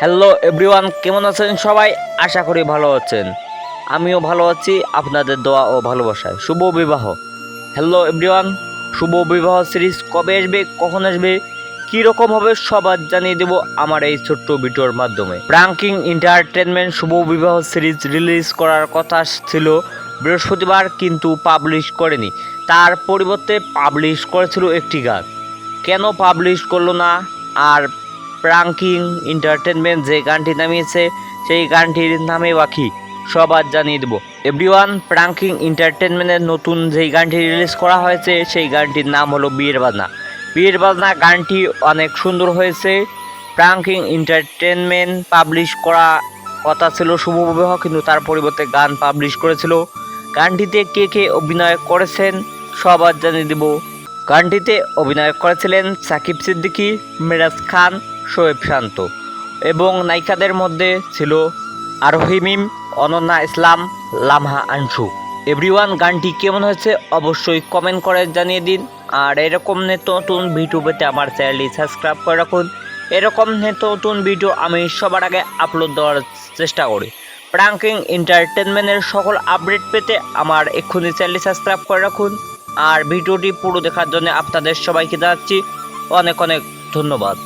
Hello everyone কেমন আছেন সবাই? আশা করি ভালো আছেন। আমিও ভালো আছি, আপনাদের দোয়া ও ভালোবাসায়। শুভ বিবাহ। হ্যালো এভরিওয়ান শুভ বিবাহ সিরিজ কবে আসবে, কখন আসবে, কী হবে সবার জানিয়ে দেব আমার এই ছোট্ট ভিডিওর মাধ্যমে। প্রাঙ্কিং এন্টারটেনমেন্ট শুভ বিবাহ সিরিজ রিলিজ করার কথা ছিল বৃহস্পতিবার, কিন্তু পাবলিশ করেনি। তার পরিবর্তে পাবলিশ করেছিল একটি গান। কেন পাবলিশ করল না? আর প্রাঙ্কিং এন্টারটেনমেন্ট যে গানটি নামিয়েছে, সেই গানটির নামে বাকি সবার জানিয়ে দেবো। এভরিওয়ান, প্রাঙ্কিং এন্টারটেনমেন্টের নতুন যেই গানটি রিলিজ করা হয়েছে, সেই গানটির নাম হলো বিয়ের বাজনা। বিয়ের বাজনা গানটি অনেক সুন্দর হয়েছে। প্রাঙ্কিং এন্টারটেনমেন্ট পাবলিশ করা কথা ছিল শুভ বিবাহ, কিন্তু তার পরিবর্তে গান পাবলিশ করেছিল। গানটিতে কে কে অভিনয় করেছেন, সবার জানিয়ে দেবো। গানটিতে অভিনয় করেছিলেন সাকিব সিদ্দিকী, মিরাজ খান শোয়েব শান্ত এবং নায়িকাদের মধ্যে ছিল আরোহী মিম অনন্যা ইসলাম, লামহা আনসু। এভরিওয়ান, গানটি কেমন হয়েছে অবশ্যই কমেন্ট করে জানিয়ে দিন। আর এরকম নিত্য নতুন ভিডিও পেতে আমার চ্যানেলটি সাবস্ক্রাইব করে রাখুন। এরকম নিত্য নতুন ভিডিও আমি সবার আগে আপলোড দেওয়ার চেষ্টা করি। প্রাঙ্কিং এন্টারটেনমেন্টের সকল আপডেট পেতে আমার এক্ষুনি চ্যানেলটি সাবস্ক্রাইব করে রাখুন। আর ভিডিওটি পুরো দেখার জন্য আপনাদের সবাইকে জানাচ্ছি অনেক অনেক ধন্যবাদ।